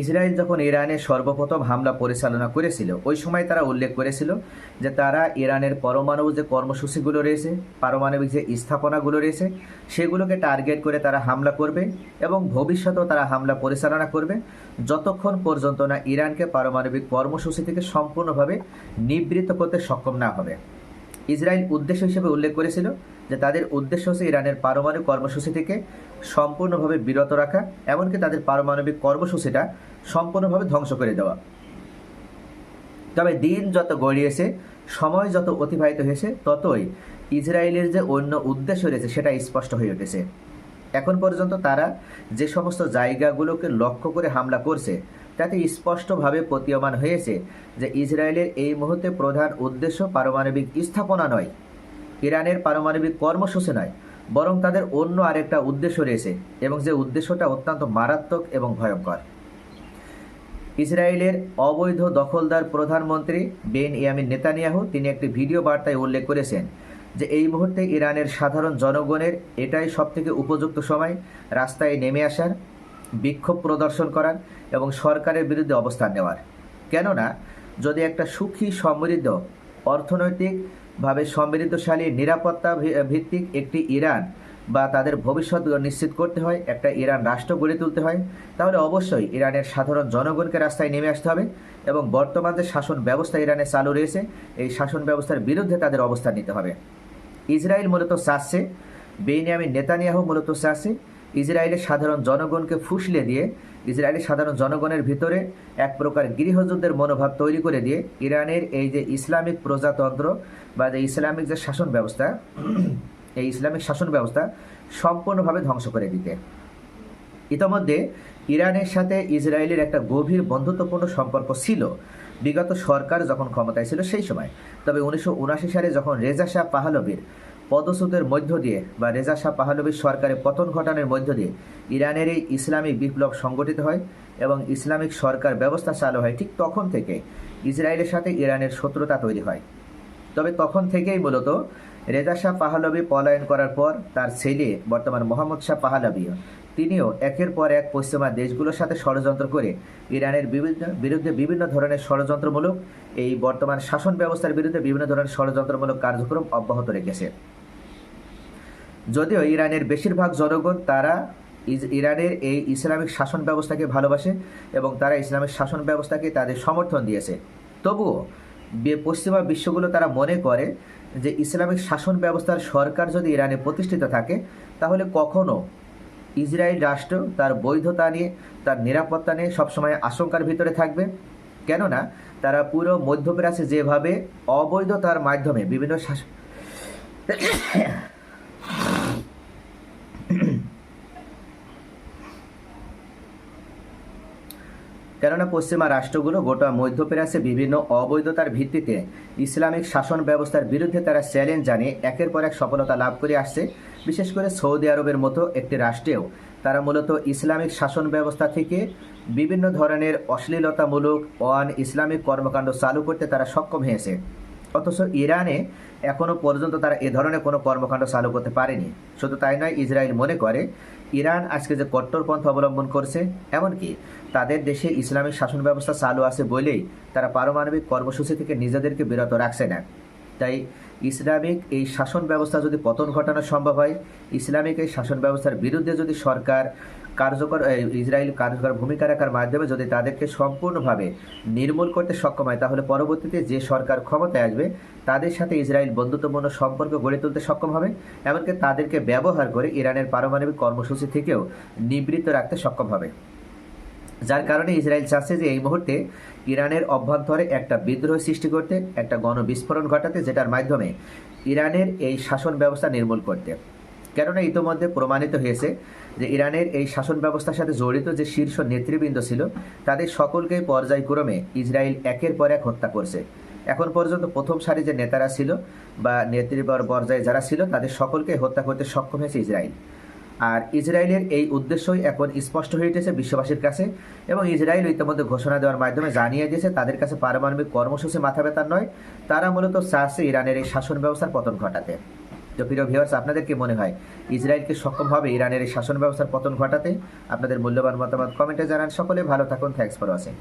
Israel যখন ইরানে সর্বপ্রথম হামলা পরিচালনা করেছিল, ওই সময় তারা উল্লেখ করেছিল যে তারা ইরানের পরমাণু যে কর্মসূচিগুলো রয়েছে, পারমাণবিক যে স্থাপনাগুলো রয়েছে, সেগুলোকে টার্গেট করে তারা হামলা করবে এবং ভবিষ্যতেও তারা হামলা পরিচালনা করবে। যতক্ষণ পর্যন্ত না ইরানকে পারমাণবিক কর্মসূচি থেকে সম্পূর্ণভাবে নিবৃত্ত করতে সক্ষম না হবে। ইসরায়েল উদ্দেশ্য হিসেবে উল্লেখ করেছিল যে তাদের উদ্দেশ্য হচ্ছে ইরানের পারমাণবিক কর্মসূচি থেকে সম্পূর্ণভাবে বিরত রাখা, এমনকি তাদের পারমাণবিক কর্মসূচিটা সম্পূর্ণভাবে ধ্বংস করে দেওয়া। তবে দিন যত গড়িয়েছে, সময় যত অতিবাহিত হয়েছে, ততই ইসরায়েলের যে অন্য উদ্দেশ্য রয়েছে, সেটা স্পষ্ট হয়ে উঠেছে। এখন পর্যন্ত তারা যে সমস্ত জায়গাগুলোকে লক্ষ্য করে হামলা করছে তাতে স্পষ্টভাবে প্রতীয়মান হয়েছে যে ইসরায়েলের এই মুহূর্তে প্রধান উদ্দেশ্য পারমাণবিক স্থাপনা নয়, ইরানের পারমাণবিক কর্মসূচি নয়, বরং তাদের অন্য আরেকটা উদ্দেশ্য রয়েছে এবং যে উদ্দেশ্যটা অত্যন্ত মারাত্মক এবং ভয়ঙ্কর। ইসরায়েলের অবৈধ দখলদার প্রধানমন্ত্রী বেন ইয়ামিন নেতানিয়াহু তিনি একটি ভিডিও বার্তায় উল্লেখ করেছেন যে এই মুহূর্তে ইরানের সাধারণ জনগণের এটাই সবথেকে উপযুক্ত সময়, রাস্তায় নেমে আসার। বিক্ষোভ প্রদর্শন করার এবং সরকারের বিরুদ্ধে অবস্থান নেওয়ার। কেননা, যদি একটা সুখী সমৃদ্ধ, অর্থনৈতিকভাবে সমৃদ্ধশালী, নিরাপত্তা ভিত্তিক একটি ইরান বা তাদের ভবিষ্যৎ নিশ্চিত করতে হয়, একটা ইরান রাষ্ট্র গড়ে তুলতে হয়, তাহলে অবশ্যই ইরানের সাধারণ জনগণকে রাস্তায় নেমে আসতে হবে এবং বর্তমান যে শাসন ব্যবস্থা ইরানে চালু রয়েছে, এই শাসন ব্যবস্থার বিরুদ্ধে তাদের অবস্থান নিতে হবে। ইসরায়েল মূলত চাচ্ছে, বেনিয়ামিন নেতানিয়াহু মূলত চাচ্ছে ইসরায়েলের সাধারণ জনগণকে ফুসলে দিয়ে, ইসরায়েলের সাধারণ জনগণের ভিতরে এক প্রকার গৃহযুদ্ধের মনোভাব তৈরি করে দিয়ে, ইরানের এই যে ইসলামিক প্রজাতন্ত্র বা যে ইসলামিক যে শাসন ব্যবস্থা, এই ইসলামিক শাসন ব্যবস্থা সম্পূর্ণভাবে ধ্বংস করে দিতে। ইতোমধ্যে ইরানের সাথে ইসরায়েলের একটা গভীর বন্ধুত্বপূর্ণ সম্পর্ক ছিল। বিগত সরকার যখন ক্ষমতায় ছিল সেই সময়। তবে উনিশশো উনআশি সালে যখন রেজা শাহ পাহলবির পদচ্যুতের মধ্য দিয়ে বা রেজা শাহ পাহলবির সরকারের পতন ঘটানোর মধ্য দিয়ে ইরানের এই ইসলামিক বিপ্লব সংগঠিত হয় এবং ইসলামিক সরকার ব্যবস্থা চালু হয় ঠিক তখন থেকে ইসরায়েলের সাথে ইরানের শত্রুতা তৈরি হয়। তবে তখন থেকেই মূলত রেজা শাহ পাহলবি পলায়ন করার পর তার ছেলে বর্তমান মোহাম্মদ শাহ পাহলবি তিনিও একের পর এক পশ্চিমা দেশগুলোর সাথে ষড়যন্ত্র করে ইরানের বিভিন্ন, বিরুদ্ধে বিভিন্ন ধরনের ষড়যন্ত্রমূলক এই বর্তমান শাসন ব্যবস্থার বিরুদ্ধে বিভিন্ন ধরনের ষড়যন্ত্রমূলক কার্যক্রম অব্যাহত রেখেছে। যদিও ইরানের বেশিরভাগ জনগণ তারা ইরানের এই ইসলামিক শাসন ব্যবস্থাকে ভালোবাসে এবং তারা ইসলামিক শাসন ব্যবস্থাকে তাদের সমর্থন দিয়েছে। তবুও পশ্চিমা বিশ্বগুলো তারা মনে করে যে ইসলামিক শাসন ব্যবস্থার সরকার যদি ইরানে প্রতিষ্ঠিত থাকে, তাহলে কখনো ইসরায়েল রাষ্ট্র তার বৈধতা নিয়ে, তার নিরাপত্তা নিয়ে সবসময় আশঙ্কার ভিতরে থাকবে। কেননা তারা পুরো মধ্যপ্রাচ্যে যেভাবে অবৈধতার মাধ্যমে বিভিন্ন শাসন কেননা পশ্চিমা রাষ্ট্রগুলো গোটা মধ্যপ্রাচ্যে বিভিন্ন অবৈধতার ভিত্তিতে ইসলামিক শাসন ব্যবস্থার বিরুদ্ধে তারা চ্যালেঞ্জ জানিয়ে একের পর এক সফলতা লাভ করে আসছে। বিশেষ করে সৌদি আরবের মতো একটি রাষ্ট্রেও তারা মূলত ইসলামিক শাসন ব্যবস্থা থেকে বিভিন্ন ধরনের অশ্লীলতামূলক অন ইসলামিক কর্মকাণ্ড চালু করতে তারা সক্ষম হয়েছে। অথচ ইরানে এখনও পর্যন্ত তারা এ ধরনের কোনো কর্মকাণ্ড চালু করতে পারেনি। শুধু তাই নয়, ইসরায়েল মনে করে, ইরান আজকে যে কট্টরপন্থা অবলম্বন করছে, এমনকি তাদের দেশে ইসলামিক শাসন ব্যবস্থা চালু আছে বলেই তারা পারমাণবিক কর্মসূচি থেকে নিজেদেরকে বিরত রাখছে না। তাই ইসলামিক এই শাসন ব্যবস্থা যদি পতন ঘটানো সম্ভব হয়, ইসলামিক এই শাসন ব্যবস্থার বিরুদ্ধে যদি সরকার কার্যকর ইসরায়েল কার্যকর ভূমিকা রাখার মাধ্যমে যদি তাদেরকে সম্পূর্ণভাবে নির্মূল করতে সক্ষম হয়, তাহলে পরবর্তীতে যে সরকার ক্ষমতায় আসবে, তাদের সাথে ইসরায়েল বন্ধুত্বপূর্ণ সম্পর্ক গড়ে তুলতে সক্ষম হবে, এমনকি তাদেরকে ব্যবহার করে ইরানের পারমাণবিক কর্মসূচি থেকেও নিবৃত্ত রাখতে সক্ষম হবে। যার কারণে ইসরায়েল চাচ্ছে যে এই মুহূর্তে ইরানের অভ্যন্তরে একটা বিদ্রোহ সৃষ্টি করতে, একটা গণবিস্ফোরণ ঘটাতে, যেটার মাধ্যমে ইরানের এই শাসন ব্যবস্থা নির্মূল করতে। কেননা ইতোমধ্যে প্রমাণিত হয়েছে যে ইরানের এই শাসন ব্যবস্থার সাথে জড়িত যে শীর্ষ নেতৃবৃন্দ ছিল, তাদের সকলকেই পর্যায়ক্রমে ইসরায়েল একের পর এক হত্যা করছে। এখন পর্যন্ত প্রথম সারি যে নেতারা ছিল বা নেতৃবর পর্যায়ে যারা ছিল, তাদের সকলকে হত্যা করতে সক্ষম হয়েছে ইসরায়েল। আর ইসরায়েলের এই উদ্দেশ্যই এখন স্পষ্ট হয়ে উঠেছে বিশ্ববাসীর কাছে এবং ইসরায়েল ইতিমধ্যে ঘোষণা দেওয়ার মাধ্যমে জানিয়ে দিয়েছে তাদের কাছে পারমাণবিক কর্মসূচি মাথা ব্যথার নয়, তারা মূলত চাচ্ছে ইরানের এই শাসন ব্যবস্থার পতন ঘটাতে। তো প্রিয় ভিউয়ার্স আপনাদের কি মনে হয় ইসরায়েলকে সক্ষম হবে ইরানের এই শাসন ব্যবস্থার পতন ঘটাতে? আপনাদের মূল্যবান মতামত কমেন্টে জানান। সকলে ভালো থাকুন। Thanks for watching